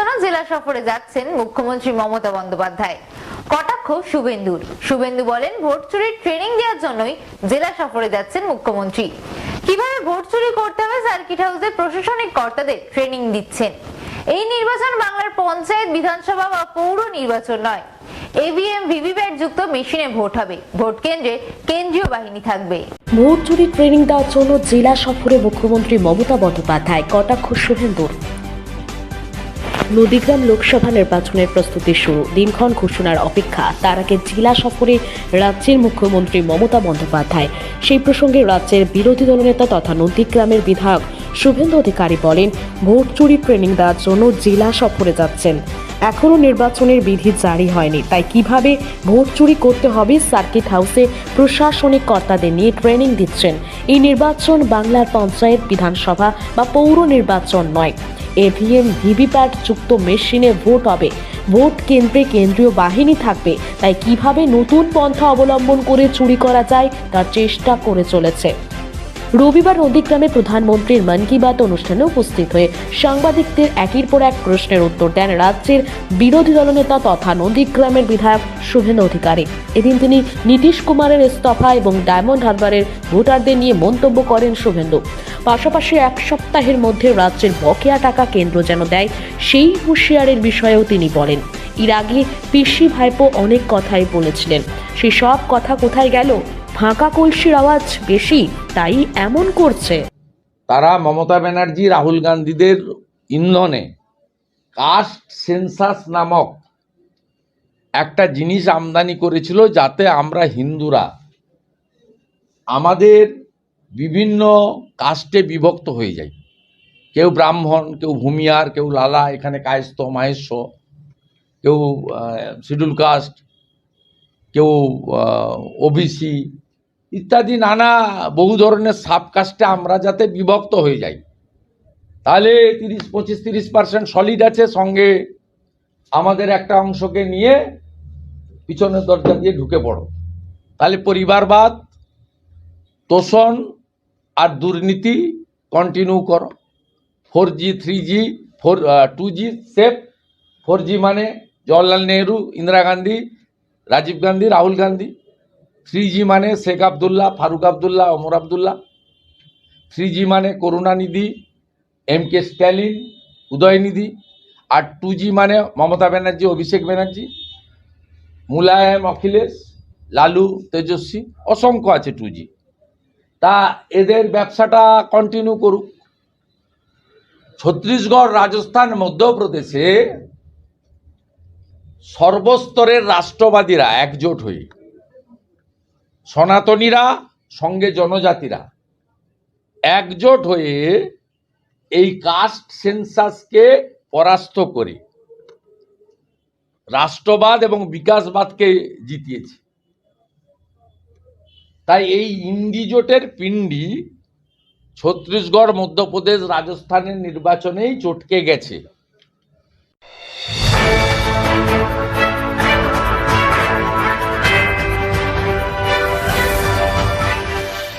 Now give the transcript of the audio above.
জন্য জেলা সফরে যাচ্ছেন মুখ্যমন্ত্রী মমতা বন্দ্যোপাধ্যায়। কটাক্ষ শুভেন্দুর। শুভেন্দু বলেন, ভোট চুরির ট্রেনিং দেওয়ার জন্যই জেলা সফরে যাচ্ছেন মুখ্যমন্ত্রী। কীভাবে ভোট চুরি করতে হবে? সার্কিট হাউসে প্রশাসনিক কর্তাদের ট্রেনিং দিচ্ছেন। এই নির্বাচন বাংলার পঞ্চায়েত, বিধানসভা বা পৌর নির্বাচন নয়। এভিএম ভিভিপ্যাট যুক্ত মেশিনে ভোট হবে। ভোট কেন্দ্রে কেন্দ্রীয় বাহিনী থাকবে। ভোট চুরি ট্রেনিং দেওয়ার জন্য জেলা সফরে মুখ্যমন্ত্রী মমতা বন্দ্যোপাধ্যায়। কটাক্ষ শুভেন্দুর। নদীগ্রাম লোকসভা নির্বাচনের প্রস্তুতি শুরু। দিনক্ষণ ঘোষণার অপেক্ষা। তার আগে জেলা সফরে রাজ্যের মুখ্যমন্ত্রী মমতা বন্দ্যোপাধ্যায়। সেই প্রসঙ্গে রাজ্যের বিরোধী দলনেতা তথা নদীগ্রামের বিধায়ক শুভেন্দু অধিকারী বলেন, ভোট চুরি ট্রেনিং দেওয়ার জন্য জেলা সফরে যাচ্ছেন। এখনও নির্বাচনের বিধি জারি হয়নি। তাই কীভাবে ভোট চুরি করতে হবে সার্কিট হাউসে প্রশাসনিক কর্তাদের নিয়ে ট্রেনিং দিচ্ছেন। এই নির্বাচন বাংলার পঞ্চায়েত, বিধানসভা বা পৌর নির্বাচন নয়। এভিএম, ভিভিপ্যাট যুক্ত মেশিনে ভোট হবে। ভোট কেন্দ্রে কেন্দ্রীয় বাহিনী থাকবে। তাই কীভাবে নতুন পন্থা অবলম্বন করে চুরি করা যায়, তার চেষ্টা করে চলেছে। রবিবার নন্দীগ্রামে প্রধানমন্ত্রীর মন কি বাত অনুষ্ঠানে উপস্থিত হয়ে সাংবাদিকদের একের পর এক প্রশ্নের উত্তর দেন রাজ্যের বিরোধী দলনেতা তথা নন্দীগ্রামের বিধায়ক শুভেন্দু অধিকারী। এদিন তিনি নীতিশ কুমারের ইস্তফা এবং ডায়মন্ড হারবারের ভোটারদের নিয়ে মন্তব্য করেন শুভেন্দু। পাশাপাশি এক সপ্তাহের মধ্যে রাজ্যের বকেয়া টাকা কেন্দ্র যেন দেয়, সেই হুঁশিয়ারের বিষয়েও তিনি বলেন। এর আগে পিসি ভাইপো অনেক কথাই বলেছিলেন। সেই সব কথা কোথায় গেল? ফাঁকা কলসির আওয়াজ বেশি, তাই এমন করছে। তারা মমতা ব্যানার্জি, রাহুল গান্ধীদের ইন্ধনে, কাস্ট সেন্সাস নামক একটা জিনিস আমদানি করেছিল যাতে আমরা হিন্দুরা, আমাদের বিভিন্ন কাস্টে বিভক্ত হয়ে যাই। কেউ ব্রাহ্মণ, কেউ ভূমিয়ার, কেউ লালা, এখানে কায়স্থ, মাহেশ্ব, কেউ শিডিউল কাস্ট, কেউ ওবিসি ইত্যাদি নানা বহু ধরনের সাব কাস্টে আমরা যাতে বিভক্ত হয়ে যাই। তাহলে তিরিশ, পঁচিশ, তিরিশ পার্সেন্ট সলিড আছে, সঙ্গে আমাদের একটা অংশকে নিয়ে পিছনের দরজা দিয়ে ঢুকে পড়ো। তাহলে পরিবারবাদ, তোষণ আর দুর্নীতি কন্টিনিউ করো। Four G three G four two G safe four G মানে জওয়াহরলাল নেহরু, ইন্দিরা গান্ধী, রাজীব গান্ধী, রাহুল গান্ধী। থ্রি মানে শেখ আবদুল্লাহ, ফারুক আবদুল্লাহ অমর আবদুল্লাহ। থ্রি মানে করুণানিধি, এম কে স্ট্যালিন, উদয়নিধি। আর টু মানে মমতা ব্যানার্জি, অভিষেক ব্যানার্জি। মুলায়ম অখিলেশ, লালু তেজস্বী, অসংখ্য আছে টু তা এদের ব্যবসাটা কন্টিনিউ করুক। ছত্তিশগড়, রাজস্থান, মধ্যপ্রদেশে সর্বস্তরের রাষ্ট্রবাদীরা একজোট হয়ে সনাতনীরা, সঙ্গে জনজাতিরা একজোট হয়ে এই কাস্ট সেন্সাসকে পরাস্ত করে রাষ্ট্রবাদ এবং বিকাশবাদকে জিতিয়েছে। তাই এই ইন্ডিজোটের পিণ্ডি ছত্তিশগড়, মধ্যপ্রদেশ, রাজস্থানের নির্বাচনেই চটকে গেছে।